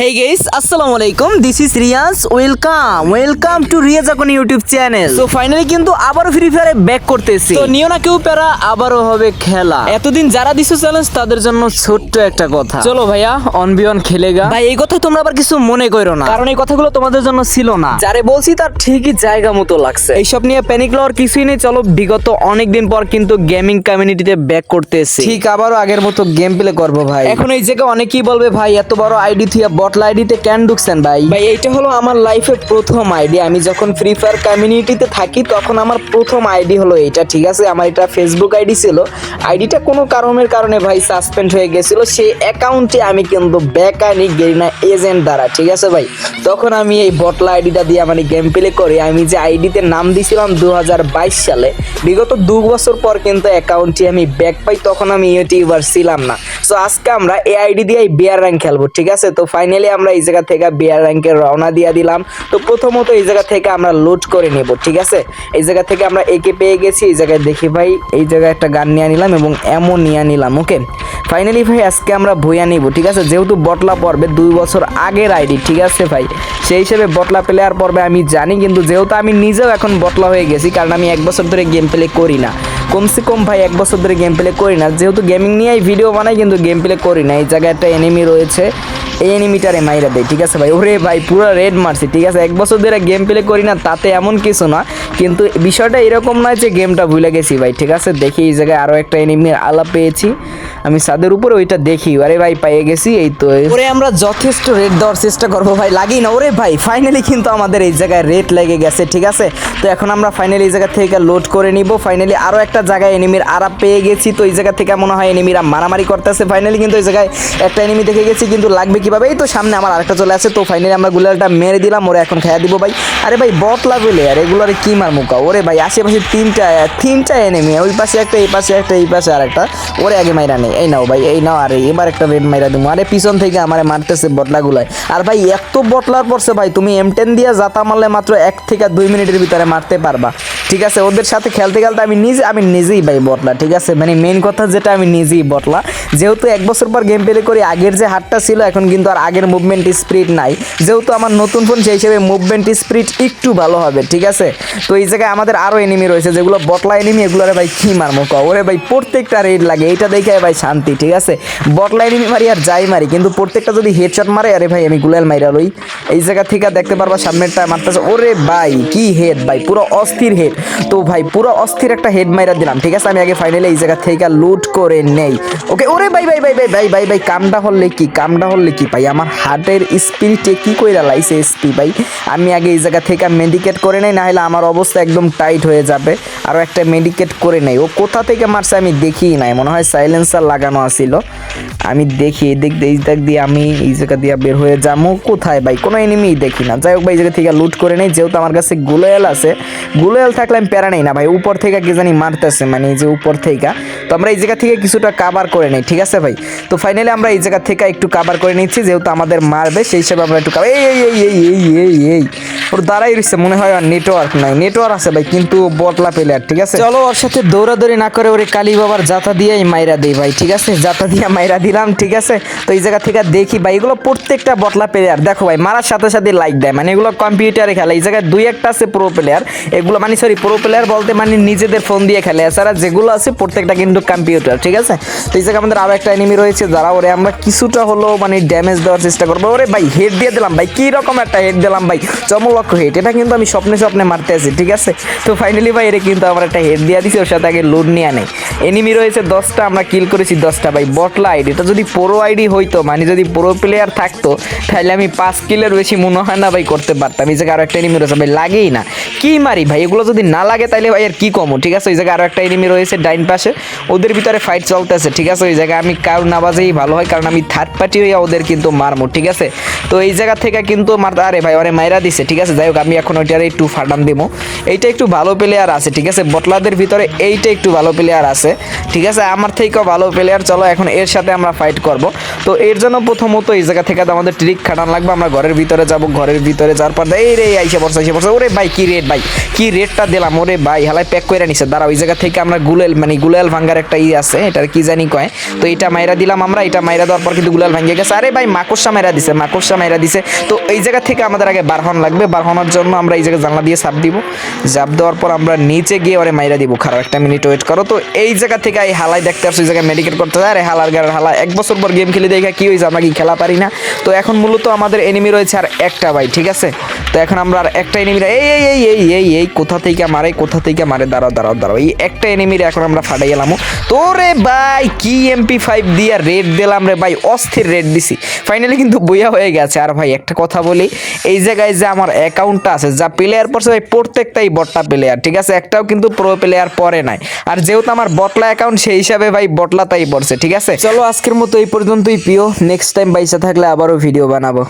হেই guys আসসালামু আলাইকুম this is Riyaz welcome welcome to Riyaz এখন ইউটিউব চ্যানেল তো ফাইনালি কিন্তু আবারও ফ্রি ফায়ারে ব্যাক করতেছি। তো নিও না কেউ প্যারা আবারও হবে খেলা। এতদিন যারা দিছো চ্যালেঞ্জ তাদের জন্য ছোট্ট একটা কথা। চলো ভাইয়া অন বি অন খেলেগা ভাই এই কথা তোমরা আবার কিছু মনে করো না। কারণ এই কথাগুলো তোমাদের জন্য ছিল না। যারে বলছি তার ঠিকই জায়গা মতো লাগছে। এইসব নিয়ে প্যানিক লওয়ার কিছুই নেই। চলো বিগত অনেক দিন পর কিন্তু গেমিং কমিউনিটিতে ব্যাক করতেছি। ঠিক আবারও আগের মতো গেম প্লে করব ভাই। এখন এই জায়গায় অনেকেই বলবে ভাই এত বড় আইডি থুয়া বটলা আইডিতে কেন ঢুকছেন ভাই। ভাই, এইটা হলো আমার লাইফে প্রথম আইডি। আমি যখন ফ্রি ফায়ার কমিউনিটিতে থাকি, তখন আমার প্রথম আইডি হলো এইটা, ঠিক আছে? আমার এটা ফেসবুক আইডি ছিল। আইডিটা কোনো কারণের কারণে ভাই সাসপেন্ড হয়ে গেছিল। সেই অ্যাকাউন্টে আমি কিন্তু ব্যাক আনি গেরিনা এজেন্ট দ্বারা, ঠিক আছে ভাই? তখন আমি এই বটলা আইডিটা দিয়ে মানে গেম প্লে করি আমি যে আইডিতে নাম দিছিলাম দু সালে, বিগত দু বছর পর কিন্তু অ্যাকাউন্টটি আমি ব্যাক পাই, তখন আমি ইউটিউবার ছিলাম না। সো আজকে আমরা এই আইডি দিয়ে বিয়ার র্যাঙ্ক খেলব, ঠিক আছে? তো ফাইনালি আমরা এই জায়গা থেকে বিয়ার র্যাঙ্কের রওনা দিয়ে দিলাম। তো প্রথমত এই জায়গা থেকে আমরা লুট করে নেব, ঠিক আছে? এই জায়গা থেকে আমরা একে পেয়ে গেছি, এই জায়গায় দেখি ভাই, এই জায়গায় একটা গান নিয়ে নিলাম এবং এমন নিয়ে নিলাম ওকে ফাইনালি ভাই, আজকে আমরা ভুইয়া নিব, ঠিক আছে? যেহেতু বটলা পর্বে দুই বছর আগের আইডি ঠিক আছে ভাই? সেই হিসেবে বটলা প্লেয়ার পর্বে আমি জানি, কিন্তু যেহেতু আমি নিজেও এখন বটলা হয়ে গেছি, কারণ আমি এক বছর ধরে গেম প্লে করি না। কমসে কম ভাই এক বছর ধরে গেম প্লে করি না। যেহেতু গেমিং নিয়েই ভিডিও বানাই, কিন্তু গেম প্লে করি না। এই জায়গায় একটা এনিমি রয়েছে। এই এনিমিটারে মাইরা দেয়, ঠিক আছে ভাই? ওরে ভাই, পুরো রেড মারছি, ঠিক আছে? এক বছর ধরে গেম প্লে করি না, তাতে এমন কিছু না। কিন্তু বিষয়টা এরকম নয় যে গেমটা ভুলে গেছি ভাই, ঠিক আছে? দেখি এই জায়গায় আরও একটা এনিমির আলাপ পেয়েছি। আমি ছাদের উপরে ওইটা দেখি। আরে ভাই, পেয়ে গেছি, এই তো। ওরে, আমরা যথেষ্ট রেড দেওয়ার চেষ্টা করব ভাই লাগি না। ওরে ভাই ফাইনালি কিন্তু আমাদের এই জায়গায় রেড লেগে গেছে, ঠিক আছে? তো এখন আমরা ফাইনালি এই জায়গা থেকে লোড করে নিব। ফাইনালি আরও একটা জায়গায় এনিমির আরাপ পেয়ে গেছি, তো এই জায়গা থেকে মনে হয় এনিমিরা মারামারি করতেছে। ফাইনালি কিন্তু এই জায়গায় একটা এনিমি দেখে গেছি, কিন্তু লাগবে কীভাবে? এই তো সামনে আমার আরেকটা চলে আসে, তো ফাইনালি আমরা গুলালটা মেরে দিলাম, ওরে এখন খাইয়া দিব ভাই। আরে ভাই বট লাগলে আর এগুলোরে কি মার মুখা ওরে ভাই, আশেপাশে তিনটা তিনটা এনিমি ওই পাশে একটা, এই পাশে একটা, এই পাশে আর একটা ওরে আগে মাইরা নেই এই নাও ভাই, এই নাও, আরে এবার একটা রেড মাইরা দিব আরে পিছন থেকে আমারে মারতেছে বটলাগুলাই আর ভাই, এত বটলার পড়ছে ভাই, তুমি এম টেন দিয়ে জাতা মারলে মাত্র এক থেকে দুই মিনিটের ভিতরে মারতে পারবা। ঠিক আছে, ওদের সাথে খেলতে খেলতে আমি নিজে আমি নিজেই ভাই বটলা ঠিক আছে? মানে মেইন কথা যেটা, আমি নিজেই বটলা যেহেতু এক বছর পর গেম প্লে করি, আগের যে হাতটা ছিল, এখন কিন্তু আর আগের মুভমেন্ট স্পিড নাই। যেহেতু আমার নতুন ফোন সেই হিসেবে মুভমেন্ট স্পিড একটু ভালো হবে, ঠিক আছে? তো এই জায়গায় আমাদের আরও এনিমি রয়েছে, যেগুলো বটলা এনিমি এগুলোরে ভাই কি মারমো ক ওরে ভাই, প্রত্যেকটা রেড লাগে, এইটা দেখে ভাই শান্তি, ঠিক আছে? বটলা এনিমি মারি আর যাই মারি, কিন্তু প্রত্যেকটা যদি হেডশট মারে, আরে ভাই, আমি গুলাল মাইরা লই। এই জায়গা থেকে দেখতে পারবা, সামনেরটা মারতেছে, ওরে ভাই, কি হেড ভাই, পুরো অস্থির হেড তো ভাই, পুরো অস্থির একটা হেড মাইরা দিলাম, ঠিক আছে? আমি আগে ফাইনালি এই জায়গা থেকে লুট করে নেই। ওকে ওরে ভাই ভাই ভাই ভাই ভাই ভাই ভাই কামটা হলে কি কামটা হলে কি ভাই? আমার হার্টের স্পিরিটে কি কইরা লাইছে এসপি ভাই? আমি আগে এই জায়গা থেকে মেডিকেট করে নেই না হলে আমার অবস্থা একদম টাইট হয়ে যাবে। আরও একটা মেডিকেট করে নেই। ও কোথা থেকে মারছে আমি দেখিই নাই, মনে হয় সাইলেন্সার লাগানো আছিল। আমি দেখি, এদিক এই দিক দিয়ে আমি এই জায়গা দিয়ে বের হয়ে যাব কোথায় ভাই? কোনো এনিমিই দেখি না। যাই হোক ভাই, এই জায়গা থেকে লুট করে নেই। যেহেতু আমার কাছে গুলোয়াল আছে গুলোয়াল থাকলে আমি প্যারা নেই না ভাই, উপর থেকে কি জানি মারতেছে মানে এই যে উপর থেকে। তো আমরা এই জায়গা থেকে কিছুটা কাভার করে নেই, ঠিক আছে ভাই? তো ফাইনালি আমরা এই জায়গা থেকে একটু কাভার করে নিচ্ছি, যেহেতু আমাদের মারবে, সেই হিসাবে আমরা একটু এই এই এই এই এই এই এই। ওর দাঁড়াই রয়েছে মনে হয় আর নেটওয়ার্ক নাই। নেটওয়ার্ক আছে ভাই, কিন্তু বটলা প্লেয়ার ঠিক আছে? চলো ওর সাথে দৌড়াদৌড়ি না করে ওরে কালী বাবার জাতা দিয়েই মাইরা দেই ভাই, ঠিক আছে? জাতা দিয়ে মাইরা দিলাম, ঠিক আছে? তো এই জায়গা থেকে দেখি ভাই, এগুলো প্রত্যেকটা বটলা প্লেয়ার দেখো ভাই, মারার সাথে সাথে লাইক দেয় মানে এগুলো কম্পিউটারে খেলে। এই জায়গায় দুই একটা আছে প্রো প্লেয়ার এগুলো মানে সরি প্রো প্লেয়ার বলতে মানে নিজেদের ফোন দিয়ে খেলে। এছাড়া যেগুলো আছে প্রত্যেকটা কিন্তু কম্পিউটার ঠিক আছে? তো এই জায়গায় আমাদের আরও একটা এনিমি রয়েছে যারা ওরে আমরা কিছুটা হলো মানে ড্যামেজ দেওয়ার চেষ্টা করব। ওরে ভাই হেড দিয়ে দিলাম ভাই, কি রকম একটা হেড দিলাম ভাই? চমলক্ষ হেড এটা কিন্তু আমি স্বপ্নে স্বপ্নে মারতে আছি ঠিক আছে? তো ফাইনালি ভাই এটা কিন্তু আমার একটা হেড দিয়ে দিছি, ওর সাথে আগে লোড নিয়ে নেই এনিমি রয়েছে দশটা, আমরা কিল করেছি দশটা ভাই। বটলা আইডি এটা যদি পুরো আইডি হইতো মানে যদি পুরো প্লেয়ার থাকতো, তাহলে আমি পাঁচ কিলের বেশি মনে হয় না ভাই করতে পারতাম। এই জায়গায় আরও একটা এনিমি রয়েছে ভাই, লাগেই না। কি মারি ভাই? এগুলো যদি না লাগে তাহলে ভাই আর কি কমো? ঠিক আছে, ওই জায়গায় আরও একটা এনিমি রয়েছে ডাইন পাশে। ওদের ভিতরে ফাইট চলতেছে, ঠিক আছে? ওই জায়গায় আমি কারও না বাজেই ভালো হয়, কারণ আমি থার্ড পার্টি হইয়া ওদের কিন্তু মারমো, ঠিক আছে? তো এই জায়গা থেকে কিন্তু মার, আরে ভাই, ওরে মাইরা দিছে, ঠিক আছে? যাই হোক, আমি এখন ওইটার একটু ফাটান দিব এইটা একটু ভালো প্লেয়ার আছে, ঠিক আছে? বটলাদের ভিতরে এইটা একটু ভালো প্লেয়ার আছে, ঠিক আছে? আমার থেকেও ভালো প্লেয়ার চলো এখন এর সাথে আমরা ফাইট করব। তো এর জন্য প্রথমত এই জায়গা থেকে আমাদের ট্রিক খাটান লাগবে, আমরা ঘরের ভিতরে যাব, ঘরের ভিতরে যাওয়ার পর, এই রে, আইসে পড়ছে আইসে পড়ছে। ওরে ভাই, কি রেট ভাই, কি রেটটা দিলাম? ওরে ভাই হালাই প্যাক করে নিছে। দাঁড়া ওই জায়গা থেকে আমরা গুলেল মানে গুলেল ভাঙ্গার একটা ই আছে, এটার কি জানি কয়। তো এটা মাইরা দিলাম আমরা, এটা মাইরা দেওয়ার পর কিন্তু গুলাল ভাঙ্গে গেছে। আরে ভাই, মাকড়সা মাইরা দিছে, মাকড়সা মাইরা দিছে। তো এই জায়গা থেকে আমাদের আগে বার হন লাগবে। বার হওয়ার জন্য আমরা এই জায়গায় জানলা দিয়ে চাপ দিব। চাপ দেওয়ার পর আমরা নিচে গিয়ে ওরে মাইরা দিব। খারাপ একটা মিনিট ওয়েট করো। তো এই জায়গা থেকে এই হালাই দেখতে আসছো, এই জায়গায় মেডিকেট করতে যায়। আরে হালার গাড়ার হালা এক বছর পর গেম খেলে দেখা কি হয়েছে, আমরা কি খেলা পারি না? তো এখন মূলত আমাদের এনিমি রয়েছে আর একটা ভাই, ঠিক আছে? তো এখন আমরা আর একটা এনিমি এই এই এই এই এই এই, কোথা থেকে মারে, কোথা থেকে মারে, দাঁড়াও দাঁড়াও দাঁড়াও। এই একটা এনিমির এখন আমরা ফাটাই গেলাম তোরে ভাই, কি এমপি ফাইভ দিয়ে রেড দিলাম রে ভাই, অস্থির রেড দিছি। ফাইনালি কিন্তু বইয়া হয়ে গেছে। আর ভাই, একটা কথা বলি, এই জায়গায় যে আমার অ্যাকাউন্টটা আছে, যা প্লেয়ার পড়ছে ভাই প্রত্যেকটাই বটলা প্লেয়ার ঠিক আছে? একটাও কিন্তু প্রো প্লেয়ার পরে নাই। আর যেহেতু আমার বটলা অ্যাকাউন্ট সেই হিসাবে ভাই বটলা তাই পড়ছে, ঠিক আছে? চলো, আজকের মতো এই পর্যন্তই, প্রিয়। নেক্সট টাইম বাইসা থাকলে আবারও ভিডিও বানাবো।